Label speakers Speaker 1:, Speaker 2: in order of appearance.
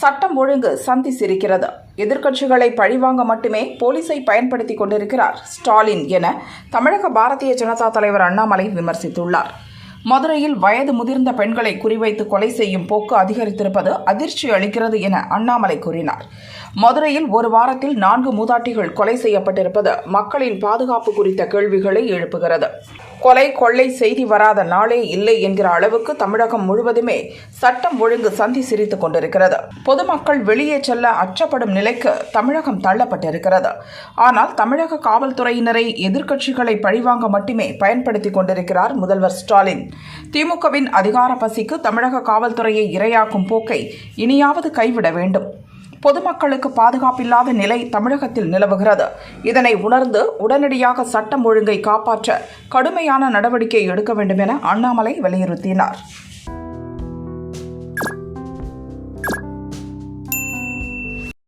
Speaker 1: சட்டம் ஒழுங்கு சந்தி சிரிக்கிறது எதிர்க்கட்சிகளை பழிவாங்க மட்டுமே போலீஸை பயன்படுத்தி கொண்டிருக்கிறார் ஸ்டாலின் என தமிழக பாரதிய ஜனதா தலைவர் அண்ணாமலை விமர்சித்துள்ளார். மதுரையில் வயது முதிர்ந்த பெண்களை குறிவைத்து கொலை செய்யும் போக்கு அதிகரித்திருப்பது அதிர்ச்சி அளிக்கிறது என அண்ணாமலை கூறினார். மதுரையில் ஒரு வாரத்தில் நான்கு மூதாட்டிகள் கொலை செய்யப்பட்டிருப்பது மக்களின் பாதுகாப்பு குறித்த கேள்விகளை எழுப்புகிறது. கொலை கொள்ளை செய்தி வராத நாளே இல்லை என்கிற அளவுக்கு தமிழகம் முழுவதுமே சட்டம் ஒழுங்கு சந்தி சிரித்துக் கொண்டிருக்கிறது. பொதுமக்கள் வெளியே செல்ல அச்சப்படும் நிலைக்கு தமிழகம் தள்ளப்பட்டிருக்கிறது. ஆனால் தமிழக காவல்துறையினரை எதிர்க்கட்சிகளை பழிவாங்க மட்டுமே பயன்படுத்திக் கொண்டிருக்கிறார் முதல்வர் ஸ்டாலின். திமுகவின் அதிகார பசிக்கு தமிழக காவல்துறையை இரையாக்கும் போக்கை இனியாவது கைவிட வேண்டும். பொதுமக்களுக்கு பாதுகாப்பில்லாத நிலை தமிழகத்தில் நிலவுகிறது. இதனை உணர்ந்து உடனடியாக சட்டம் ஒழுங்கை காப்பாற்ற கடுமையான நடவடிக்கை எடுக்க வேண்டும் என அண்ணாமலை வலியுறுத்தினார்.